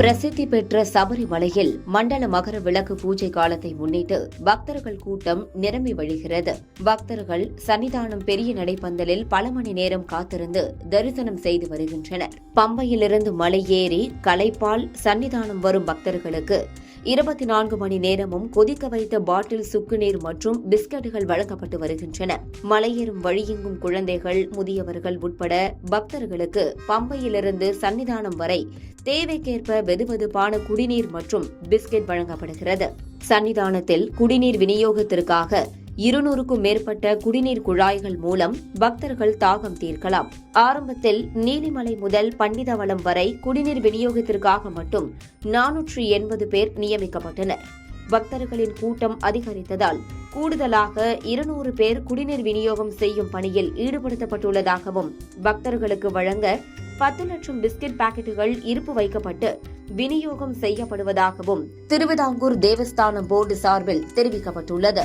பிரசித்தி பெற்ற சபரிமலையில் மண்டல மகர விளக்கு பூஜை காலத்தை முன்னிட்டு பக்தர்கள் கூட்டம் நிரம்பி வழிகிறது. பக்தர்கள் சன்னிதானம் பெரிய நடைப்பந்தலில் பல மணி நேரம் காத்திருந்து தரிசனம் செய்து வருகின்றனர். பம்பையிலிருந்து மலை ஏறி கலைப்பால் சன்னிதானம் வரும் பக்தர்களுக்கு இருபத்தி நான்கு மணி நேரமும் கொதிக்க வைத்த பாட்டில் சுக்குநீர் மற்றும் பிஸ்கட்டுகள் வழங்கப்பட்டு வருகின்றன. மலையேறும் வழியெங்கும் குழந்தைகள் முதியவர்கள் உட்பட பக்தர்களுக்கு பம்பையிலிருந்து சன்னிதானம் வரை தேவைக்கேற்ப வெதுவெதுப்பான குடிநீர் மற்றும் பிஸ்கெட் வழங்கப்படுகிறது. சன்னிதானத்தில் குடிநீர் விநியோகத்திற்காக இருநூறுக்கும் மேற்பட்ட குடிநீர் குழாய்கள் மூலம் பக்தர்கள் தாகம் தீர்க்கலாம். ஆரம்பத்தில் நீலிமலை முதல் பண்டிதவளம் வரை குடிநீர் விநியோகத்திற்காக மட்டும் நானூற்று எண்பது பேர் நியமிக்கப்பட்டனர். பக்தர்களின் கூட்டம் அதிகரித்ததால் கூடுதலாக இருநூறு பேர் குடிநீர் விநியோகம் செய்யும் பணியில் ஈடுபடுத்தப்பட்டுள்ளதாகவும் பக்தர்களுக்கு வழங்க பத்து லட்சம் பிஸ்கட் பாக்கெட்டுகள் இருப்பு வைக்கப்பட்டு விநியோகம் செய்யப்படுவதாகவும் திருவிதாங்கூர் தேவஸ்தான போர்டு சார்பில் தெரிவிக்கப்பட்டுள்ளது.